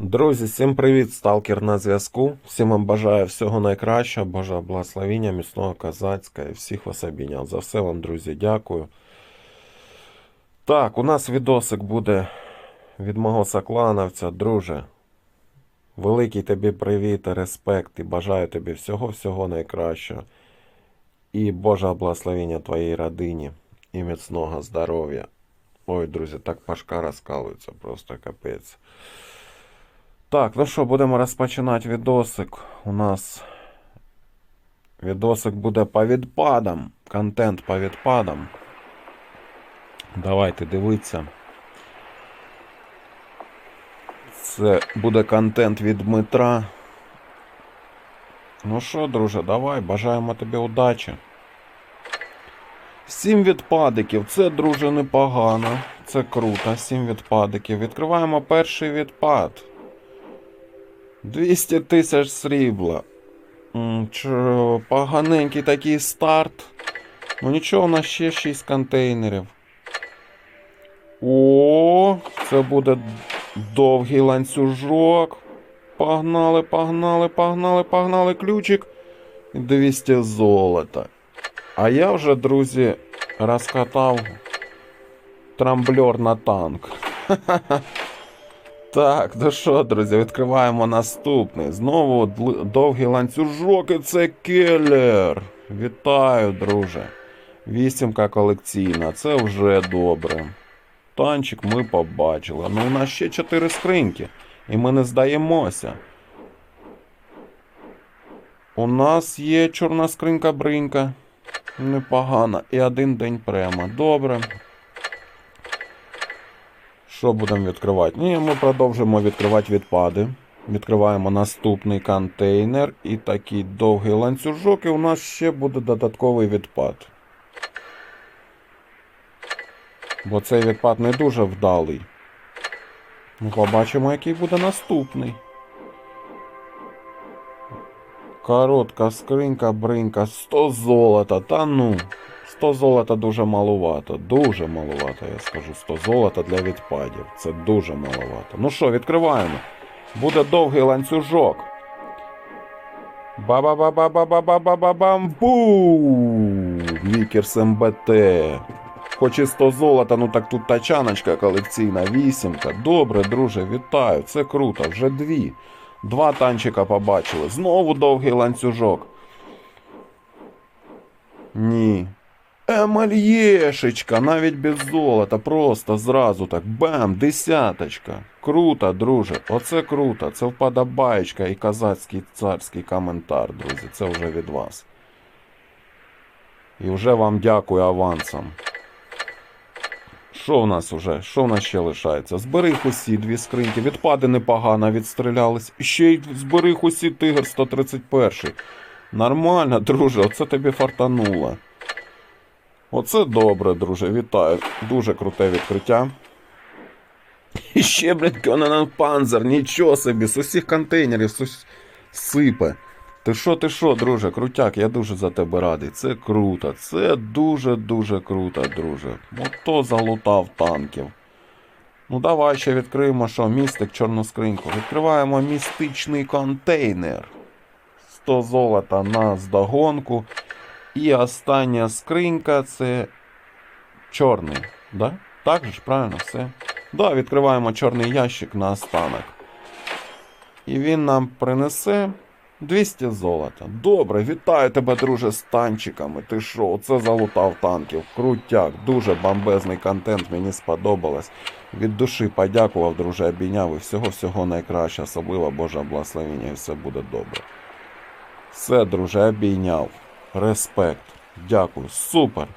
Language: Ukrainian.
Друзі, всім привіт, сталкер на зв'язку. Всім вам бажаю всього найкращого, Божа благословіння, міцного козацька і всіх вас обійняв. За все вам, друзі, дякую. Так, у нас відосик буде від мого соклановця, друже. Великий тобі привіт, респект і бажаю тобі всього-всього найкращого. І Божа благословіння твоїй родині і міцного здоров'я. Ой, друзі, так пашка розкалується, просто капець. Так, ну що, будемо розпочинати відосик. У нас відосик буде по відпадам. Контент по відпадам. Давайте дивитися. Це буде контент від Дмитра. Ну що, друже, давай, бажаємо тобі удачі. Сім відпадиків. Це, друже, непогано. Це круто. Сім відпадиків. Відкриваємо перший відпад. 200 тисяч срібла. Чо, поганенький такий старт. Ну нічого, у нас ще 6 контейнерів. О, це буде довгий ланцюжок. Погнали, погнали, погнали, погнали ключик. І 200 золота. А я вже, друзі, розкатав трамблер на танк. Так, ну що, друзі, відкриваємо наступний. Знову довгий ланцюжок, і це келлер. Вітаю, друже. Вісімка колекційна, це вже добре. Танчик ми побачили. Ну, у нас ще чотири скриньки, і ми не здаємося. У нас є чорна скринька бринька. Непогано. І один день према. Добре. Що будемо відкривати? Ні, ми продовжимо відкривати відпади. Відкриваємо наступний контейнер і такий довгий ланцюжок, і у нас ще буде додатковий відпад. Бо цей відпад не дуже вдалий. Ну, побачимо, який буде наступний. Коротка скринька, бринька, 100 золота. Та ну, 100 золота дуже маловато. Дуже маловато, я скажу. 100 золота для відпадів. Це дуже маловато. Ну що, відкриваємо. Буде довгий ланцюжок. Ба-ба-ба-ба-ба-ба-ба-ба-бам! Бу! Вікерс МБТ. Хоч і 100 золота, ну так тут тачаночка колекційна, вісімка. Добре, друже, вітаю. Це круто. Вже дві. Два танчика побачили. Знову довгий ланцюжок. Ні. Емальєшечка, навіть без золота, просто зразу так. Бам, десяточка. Круто, друже. Оце круто. Це вподобаєчка і казацький царський коментар, друзі. Це вже від вас. І вже вам дякую авансом. Що в нас уже? Що в нас ще лишається? Зберіг усі дві скриньки. Відпади непогано відстрілялись. Ще й зберіг усі тигр 131. Нормально, друже, оце тобі фартануло. Оце добре, друже, вітаю. Дуже круте відкриття. І ще, блядь, Кьонанан Панзер, нічого собі, з усіх контейнерів з ус- сипе. Ти що, ти що, друже, крутяк, я дуже за тебе радий. Це круто, це дуже-дуже круто, друже. Ото залутав танків. Ну давай ще відкриємо, що містик чорну скриньку. Відкриваємо містичний контейнер. 100 золота на здогонку. І остання скринька це чорний. Да? Так же ж, правильно, все. Да, відкриваємо чорний ящик на останок. І він нам принесе 200 золота. Добре, вітаю тебе, друже, з танчиками. Ти що, оце залутав танків. Крутяк, дуже бомбезний контент, мені сподобалось. Від душі подякував, друже, обійняв і всього-всього найкраще, особливо Божа благословення, і все буде добре. Все, друже, обійняв. Респект. Дякую. Супер.